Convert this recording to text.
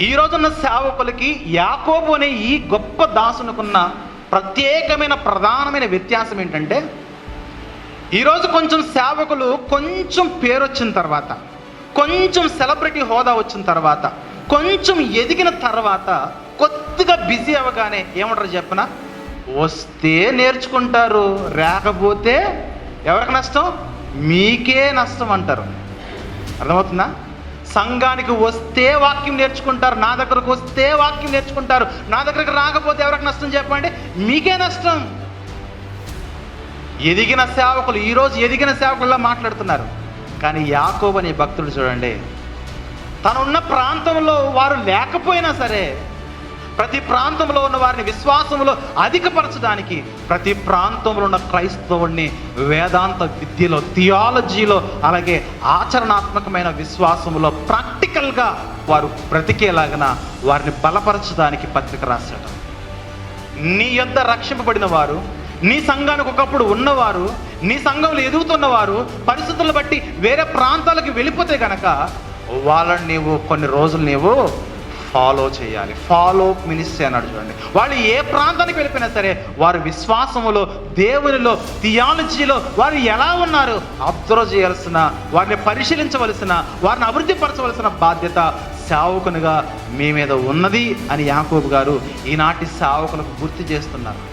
ఈ రోజున్న సేవకులకి యాకోబు అనే ఈ గొప్ప దాసునుకున్న ప్రత్యేకమైన ప్రధానమైన వ్యత్యాసం ఏంటంటే ఈరోజు కొంచెం సేవకులు కొంచెం పేరు వచ్చిన తర్వాత కొంచెం సెలబ్రిటీ హోదా వచ్చిన తర్వాత కొంచెం ఎదిగిన తర్వాత కొద్దిగా బిజీ అవ్వగానే ఏమంటారు చెప్పిన? వస్తే నేర్చుకుంటారు రాకపోతే ఎవరికి నష్టం? మీకే నష్టం అంటారు. అర్థమవుతుందా? సంఘానికి వస్తే వాక్యం నేర్చుకుంటారు నా దగ్గరకు వస్తే వాక్యం నేర్చుకుంటారు. నా దగ్గరకు రాకపోతే ఎవరికి నష్టం చెప్పండి? మీకే నష్టం. ఎదిగిన సేవకులు ఈరోజు ఎదిగిన సేవకుల్లా మాట్లాడుతున్నారు. కానీ యాకోబు అనే భక్తుడు చూడండి తనున్న ప్రాంతంలో వారు లేకపోయినా సరే ప్రతి ప్రాంతంలో ఉన్న వారిని విశ్వాసంలో అధికపరచడానికి ప్రతి ప్రాంతంలో ఉన్న క్రైస్తవుడిని వేదాంత విద్యలో థియాలజీలో అలాగే ఆచరణాత్మకమైన విశ్వాసంలో ప్రాక్టికల్గా వారు బ్రతికేలాగన వారిని బలపరచడానికి పత్రిక రాశాడు. నీ యొద్ద రక్షింపబడిన వారు నీ సంఘానికి ఒకప్పుడు ఉన్నవారు నీ సంఘంలో ఎదుగుతున్నవారు పరిస్థితులను బట్టి వేరే ప్రాంతాలకు వెళ్ళిపోతే గనక వాళ్ళని నీవు కొన్ని రోజులు నీవు ఫాలో చేయాలి. ఫాలో మినిస్ట్రీ అన్నాడు చూడండి. వాళ్ళు ఏ ప్రాంతానికి వెళ్ళిపోయినా సరే వారి విశ్వాసములో దేవునిలో థియాలజీలో వారు ఎలా ఉన్నారు? అబ్జర్వ్ చేయాల్సిన వారిని పరిశీలించవలసిన వారిని అభివృద్ధి పరచవలసిన బాధ్యత సేవకునిగా మీ మీద ఉన్నది అని యాకోబు గారు ఈనాటి సేవకులకు గుర్తు చేస్తున్నారు.